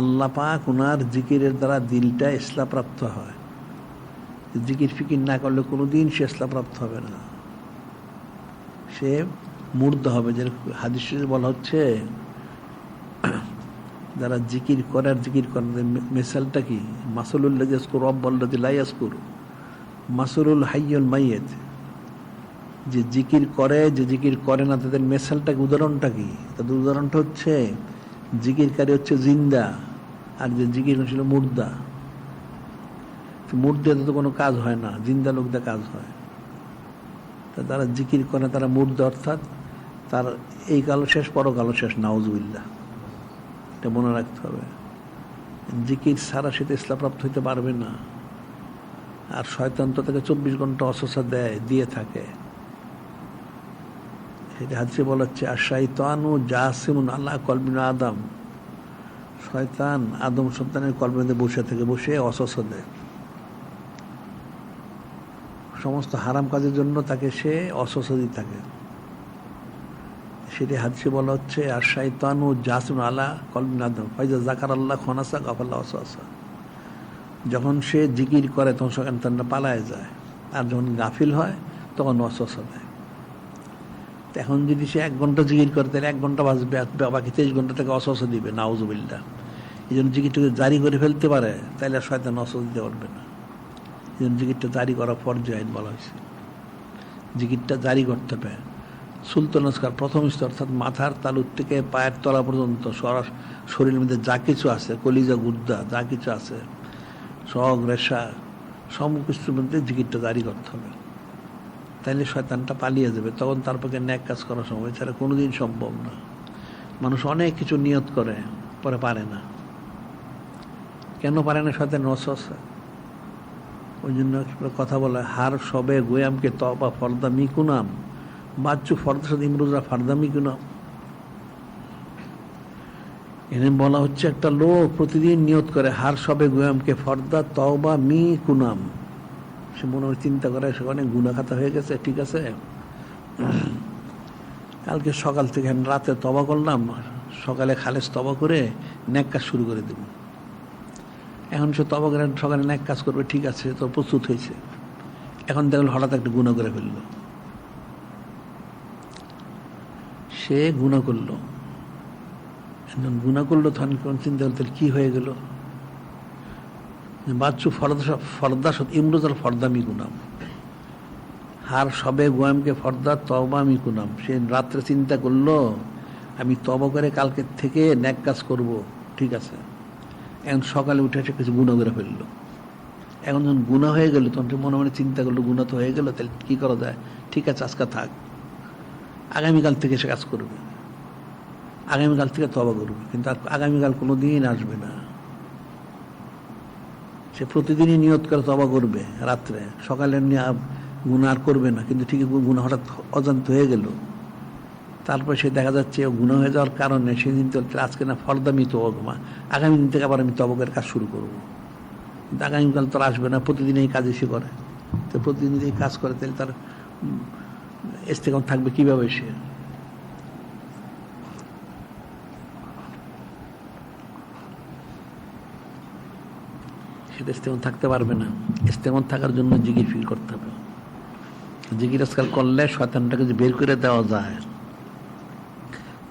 আল্লাহ পাক ওনার জিকিরের দ্বারা দিলটা ইসলাপ্রাপ্ত হয়। জিকির ফিকির না করলে কোনো দিন সে ইসলাপ্রাপ্ত হবে না। সে মূর্ধ হবে। যে হাদিস বলা হচ্ছে, যারা জিকির করে আর জিকির করেন মেসালটা কি? মাসুলুল্লাহ ইয়াসকুর রব্বাল্লাদি লা ইয়াসকুর মাসুলুল হাইয়ুল মাইয়েত যে জিকির করে, যে জিকির করে না, তাদের মেসালটা উদাহরণটা কি? তাদের উদাহরণটা হচ্ছে জিকিরকারী হচ্ছে জিন্দা, আর যে জিকির ছিল মুর্দা। মুর্দাতে তো কোনো কাজ হয় না, জিন্দা লোকদের কাজ হয়। তা তারা জিকির করে, তারা মুর্দা অর্থাৎ তার এই কালো শেষ পরকালো শেষ নাউজুবিল্লা এটা মনে রাখতে হবে। জিকির সারা সেটা ইসলামপ্রাপ্ত হইতে পারবে না। আর শয়তান তো তাকে চব্বিশ ঘণ্টা অসসা দেয়, দিয়ে থাকে। সেটা হাদিসে বলা হচ্ছে আর শাইতানু জাসিমুন আল্লাহ কলবিন আদম। শয়তান আদম সন্তানের কলবের বসে থেকে, বসে অসস সমস্ত হারাম কাজের জন্য তাকে সে অসসদি থাকে। সেটি হাদিসে বলা হচ্ছে আর শাইতানু জাসিম আল্লাহ কলবিন আদম। ফাইজা জাকার আল্লাহ খনাসা গাফাল্লাহ অসসা যখন সে জিকির করে, তখন সন্তানটা পালায় যায়। আর যখন গাফিল হয়, তখন অসসা দেয় এখন যদি সে এক ঘণ্টা জিকির করে, তাহলে এক ঘণ্টা বাঁচবে বাকি তেইশ ঘণ্টা থেকে অসহস দিবে নাউজুবিল্লা এই জন্য জিকিরটাকে জারি করে ফেলতে পারে তাহলে আর শয়তান অসহস দিতে পারবে না। এই জন্য জিকিরটা জারি করা ফর্জ আইন বলা হয়েছে। জিকিরটা জারি করতে হবে। সুলতানস্কার প্রথম স্তর, অর্থাৎ মাথার তালুর থেকে পায়ের তলা পর্যন্ত সরাস শরীরের মধ্যে যা কিছু আছে, কলিজা গুদ্দা যা কিছু আছে শখ রেশা, সব কিছুর মধ্যে জিকিরটা জারি করতে হবে। তাইলে শয়তানটা পালিয়ে যাবে, তখন তার পক্ষে ন্যাক কাজ করার সময় ছাড়া কোনোদিন সম্ভব না। মানুষ অনেক কিছু নিয়ত করে, পরে পারে না। কেন পারে না শয়তান? অসহসা ওই জন্য কথা বলে, হার সবে গোয়ামকে তপা ফর্দা মিকুনাম বাচ্চু ফর্দার সাথে ইমরুজরা ফার্দা মিকুনাম এনে বলা হচ্ছে একটা লোক প্রতিদিন নিয়ত করে, হার সবে গোয়ামকে ফর্দা তবা মি কুনাম সে মনে হয় চিন্তা করে সে অনেক গুণাখাতা হয়ে গেছে, ঠিক আছে? কালকে সকাল থেকে আমি রাতে তবা করলাম, সকালে খালেজ তবা করে ন্যাক কাজ শুরু করে দেব। এখন সে তবা করে, সকালে ন্যাক কাজ করবে, ঠিক আছে তো প্রস্তুত হয়েছে। এখন দেখল হঠাৎ একটা গুণা করে ফেলল। সে গুণা করল। একজন গুণা করল, তখন চিন্তা করতে কি হয়ে গেল? বাচ্চু ফরদা ফরদাসত ইমরুজাল ফর্দামি গুনাম হার সবে গোয়ামকে ফর্দা তবামি গুনাম সে রাত্রে চিন্তা করল, আমি তব করে কালকে থেকে ন্যাক কাজ করব। ঠিক আছে। এখন সকালে উঠে এসে কিছু গুণা করে ফেলল। এখন যখন গুণা হয়ে গেল, তখন মনে মনে চিন্তা করল গুণা তো হয়ে গেল, তাহলে কী করা যায়? ঠিক আছে, আজকে থাক। আগামীকাল থেকে সে কাজ করবে। আগামীকাল থেকে তবা করবে। কিন্তু আগামীকাল কোনো দিন আসবে না। সে প্রতিদিনই নিয়ত করে তবা করবে রাত্রে। সকালে গুণা আর করবে না, কিন্তু ঠিকই গুণা হঠাৎ অজান্ত হয়ে গেল। তারপর সে দেখা যাচ্ছে গুণা হয়ে যাওয়ার কারণে সেদিন তো আজকে না ফর্দামি তো মা, আগামী দিন থেকে আবার আমি তবকের কাজ শুরু করব। কিন্তু আগামীকাল তো আসবে না, প্রতিদিন এই কাজ এসে করে। তো প্রতিদিন এই কাজ করে, তাহলে তার ইস্তেকম থাকবে কীভাবে সে? সেটা ইস্তেমন থাকতে পারবে না ইস্তেমন থাকার জন্য জিগির ফিল করতে হবে। জিগির আজকাল করলে শয়তানটাকে বের করে দেওয়া যায়,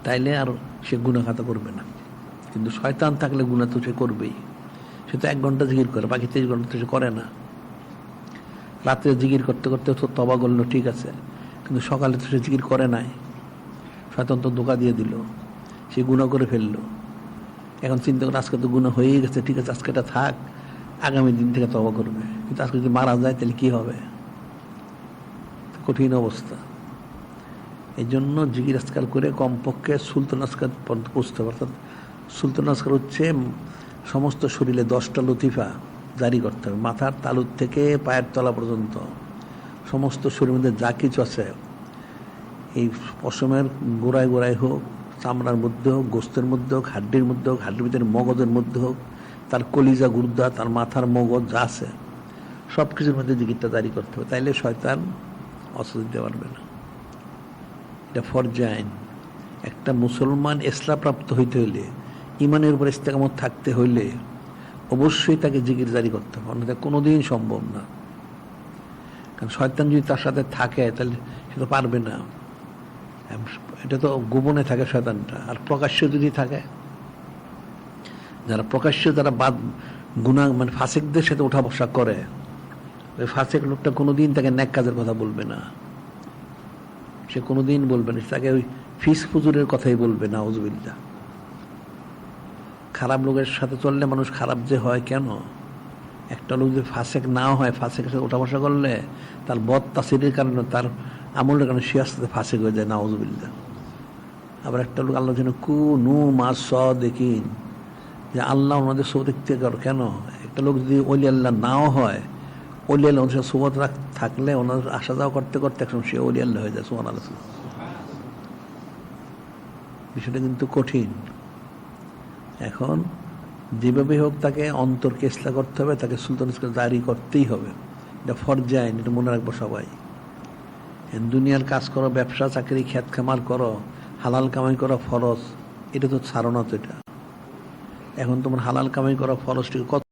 তাইলে আর সে গুণাখাতা করবে না। কিন্তু শয়তান থাকলে গুণা তো সে করবেই। সে তো এক ঘণ্টা জিগির করে, বাকি তেইশ ঘণ্টা তো সে করে না। রাত্রে জিগির করতে করতে তো তবা করল, ঠিক আছে। কিন্তু সকালে তো সে জিগির করে নাই। শয়তান তো ধোকা দিয়ে দিল, সে গুণা করে ফেলল। এখন চিন্তা করে, আজকে তো গুণা হয়েই গেছে, ঠিক আছে, আজকে এটা থাক। আগামী দিন থেকে তবা করবে। কিন্তু আজকে যদি মারা যায়, তাহলে কি হবে? কঠিন অবস্থা। এই জন্য জিগির আজকার করে কমপক্ষে সুলতান আসকার পর্যন্ত পৌঁছতে হবে। অর্থাৎ সুলতান আসকার হচ্ছে সমস্ত শরীরে দশটা লতিফা জারি করতে হবে। মাথার তালুর থেকে পায়ের তলা পর্যন্ত। সমস্ত শরীরের মধ্যে যা কিছু আছে, এই পশমের গোড়ায় গোড়ায় হোক, চামড়ার মধ্যে হোক, গোস্তের মধ্যে হোক, হাড্ডির মধ্যে হোক, হাড্ডির ভিতরে মগজের মধ্যে হোক তার কলিজা, গুর্দা, তার মাথার মগজ যা আছে সব কিছুর মধ্যে জিকিরটা জারি করতে হবে। তাইলে শয়তান অস্ত্র দিতে পারবে না। এটা ফরজে আইন। একটা মুসলমান ইসলাপ্রাপ্ত হইতে হইলে, ইমানের উপর ইস্তেকামত থাকতে হইলে, অবশ্যই তাকে জিকির জারি করতে হবে। অন্যথা কোনোদিন সম্ভব না। কারণ শয়তান যদি তার সাথে থাকে, তাহলে সে তো পারবে না। এটা তো গোপনে থাকে শয়তানটা। আর প্রকাশ্য যদি থাকে যারা প্রকাশ্য যারা বাদ গুণা মানে ফাঁসেকদের সাথে ওঠা বসা করে, ওই ফাঁসেক লোকটা কোনোদিন তাকে ন্যাক কাজের কথা বলবে না। সে কোনোদিন বলবে না তাকে ওই ফিস ফুজুরের কথাই বলবে না উজবিল্লা খারাপ লোকের সাথে চললে মানুষ খারাপ যে হয় কেন? একটা লোক যদি ফাঁসেক না হয়, ফাসেকের সাথে ওঠা বসা করলে তার বদ তাসিরের কারণে, তার আমলের কারণে সে আস্তে ফাঁসে হয়ে যায় না নাউজবিল্লা আবার একটা লোক, আল্লাহ যেন কু নু মা স দেখিন যে আল্লাহ ওনাদের সৌ দেখতে করো। কেন? একটা লোক যদি অলি আল্লাহ নাও হয় অলি আল্লাহ সোবত রাখ থাকলে ওনাদের আসা যাওয়া করতে করতে একসময় সে অলি আল্লাহ হয়ে যায় সোহান আল্লাহ বিষয়টা কিন্তু কঠিন। এখন যেভাবে হোক তাকে অন্তরকে ইসলা করতে হবে, তাকে সুলতান জারি করতেই হবে। এটা ফরজে আইন এটা মনে রাখব সবাই। দুনিয়ার কাজ করো, ব্যবসা, চাকরি খ্যাত খামার করো, হালাল কামাই করো ফরজ, এটা তো ছাড়ো না তো এটা। এখন তোমার হালাল কামাই করা ফরজটিকে কত